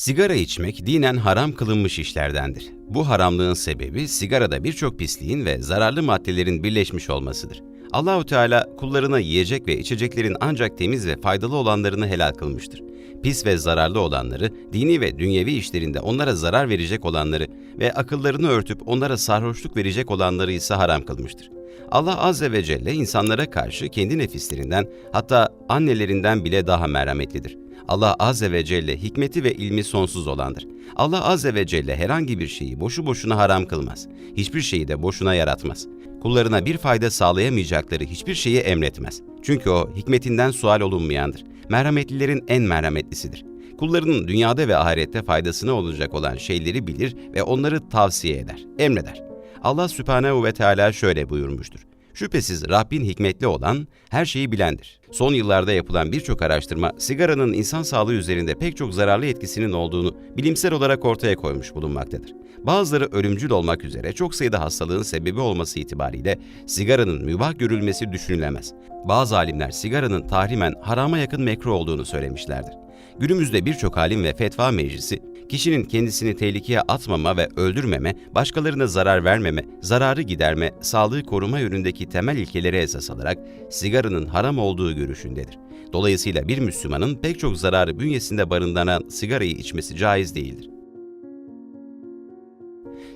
Sigara içmek dinen haram kılınmış işlerdendir. Bu haramlığın sebebi sigarada birçok pisliğin ve zararlı maddelerin birleşmiş olmasıdır. Allahu Teala kullarına yiyecek ve içeceklerin ancak temiz ve faydalı olanlarını helal kılmıştır. Pis ve zararlı olanları, dini ve dünyevi işlerinde onlara zarar verecek olanları ve akıllarını örtüp onlara sarhoşluk verecek olanları ise haram kılmıştır. Allah Azze ve Celle insanlara karşı kendi nefislerinden hatta annelerinden bile daha merhametlidir. Allah Azze ve Celle hikmeti ve ilmi sonsuz olandır. Allah Azze ve Celle herhangi bir şeyi boşu boşuna haram kılmaz. Hiçbir şeyi de boşuna yaratmaz. Kullarına bir fayda sağlayamayacakları hiçbir şeyi emretmez. Çünkü o hikmetinden sual olunmayandır. Merhametlilerin en merhametlisidir. Kullarının dünyada ve ahirette faydasına olacak olan şeyleri bilir ve onları tavsiye eder, emreder. Allah Sübhanehu ve Teala şöyle buyurmuştur. Şüphesiz Rabbin hikmetli olan, her şeyi bilendir. Son yıllarda yapılan birçok araştırma, sigaranın insan sağlığı üzerinde pek çok zararlı etkisinin olduğunu bilimsel olarak ortaya koymuş bulunmaktadır. Bazıları ölümcül olmak üzere çok sayıda hastalığın sebebi olması itibariyle sigaranın mübah görülmesi düşünülemez. Bazı alimler sigaranın tahrimen harama yakın mekruh olduğunu söylemişlerdir. Günümüzde birçok alim ve fetva meclisi, kişinin kendisini tehlikeye atmama ve öldürmeme, başkalarına zarar vermeme, zararı giderme, sağlığı koruma yönündeki temel ilkeleri esas alarak sigaranın haram olduğu görüşündedir. Dolayısıyla bir Müslümanın pek çok zararı bünyesinde barındıran sigarayı içmesi caiz değildir.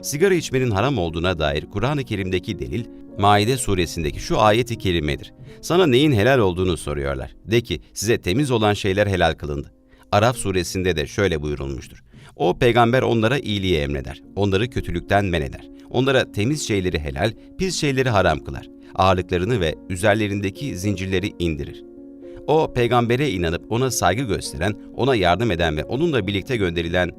Sigara içmenin haram olduğuna dair Kur'an-ı Kerim'deki delil, Maide suresindeki şu ayeti kerimedir. Sana neyin helal olduğunu soruyorlar. De ki, size temiz olan şeyler helal kılındı. Araf suresinde de şöyle buyurulmuştur. O peygamber onlara iyiliği emreder, onları kötülükten men eder. Onlara temiz şeyleri helal, pis şeyleri haram kılar. Ağırlıklarını ve üzerlerindeki zincirleri indirir. O peygambere inanıp ona saygı gösteren, ona yardım eden ve onunla birlikte gönderilen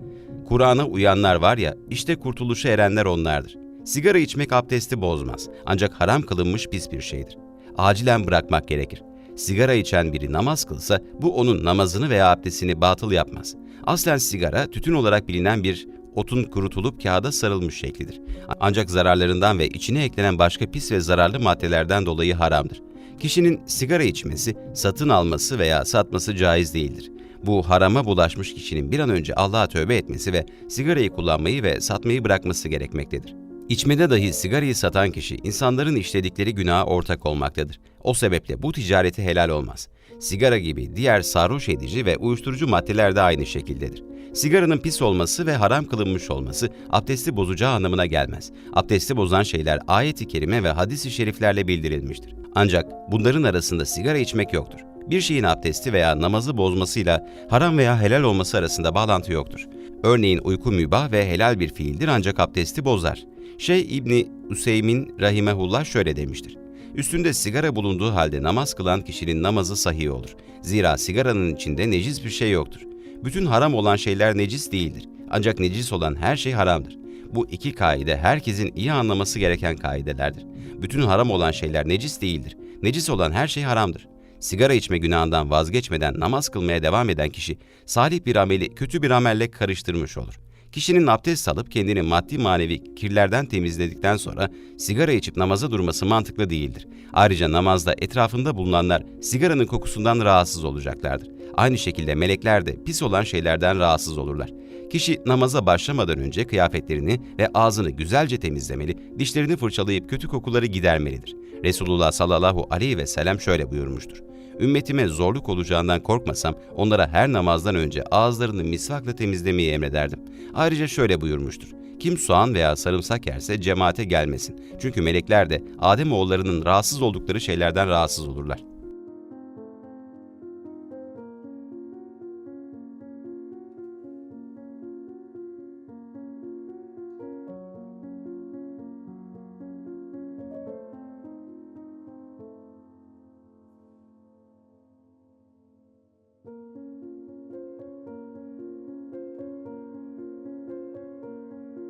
Kur'an'a uyanlar var ya, işte kurtuluşa erenler onlardır. Sigara içmek abdesti bozmaz. Ancak haram kılınmış pis bir şeydir. Acilen bırakmak gerekir. Sigara içen biri namaz kılsa bu onun namazını veya abdestini batıl yapmaz. Aslen sigara tütün olarak bilinen bir otun kurutulup kağıda sarılmış şeklidir. Ancak zararlarından ve içine eklenen başka pis ve zararlı maddelerden dolayı haramdır. Kişinin sigara içmesi, satın alması veya satması caiz değildir. Bu harama bulaşmış kişinin bir an önce Allah'a tövbe etmesi ve sigarayı kullanmayı ve satmayı bırakması gerekmektedir. İçmede dahi sigarayı satan kişi insanların işledikleri günaha ortak olmaktadır. O sebeple bu ticareti helal olmaz. Sigara gibi diğer sarhoş edici ve uyuşturucu maddeler de aynı şekildedir. Sigaranın pis olması ve haram kılınmış olması abdesti bozacağı anlamına gelmez. Abdesti bozan şeyler ayet-i kerime ve hadis-i şeriflerle bildirilmiştir. Ancak bunların arasında sigara içmek yoktur. Bir şeyin abdesti veya namazı bozmasıyla haram veya helal olması arasında bağlantı yoktur. Örneğin uyku mübah ve helal bir fiildir ancak abdesti bozar. Şey İbni Üseymin Rahimehullah şöyle demiştir. Üstünde sigara bulunduğu halde namaz kılan kişinin namazı sahih olur. Zira sigaranın içinde necis bir şey yoktur. Bütün haram olan şeyler necis değildir. Ancak necis olan her şey haramdır. Bu iki kaide herkesin iyi anlaması gereken kaidelerdir. Bütün haram olan şeyler necis değildir. Necis olan her şey haramdır. Sigara içme günahından vazgeçmeden namaz kılmaya devam eden kişi salih bir ameli kötü bir amelle karıştırmış olur. Kişinin abdest alıp kendini maddi manevi kirlerden temizledikten sonra sigara içip namaza durması mantıklı değildir. Ayrıca namazda etrafında bulunanlar sigaranın kokusundan rahatsız olacaklardır. Aynı şekilde melekler de pis olan şeylerden rahatsız olurlar. Kişi namaza başlamadan önce kıyafetlerini ve ağzını güzelce temizlemeli, dişlerini fırçalayıp kötü kokuları gidermelidir. Resulullah sallallahu aleyhi ve sellem şöyle buyurmuştur. Ümmetime zorluk olacağından korkmasam onlara her namazdan önce ağızlarını misvakla temizlemeyi emrederdim. Ayrıca şöyle buyurmuştur. Kim soğan veya sarımsak yerse cemaate gelmesin. Çünkü melekler de Adem oğullarının rahatsız oldukları şeylerden rahatsız olurlar.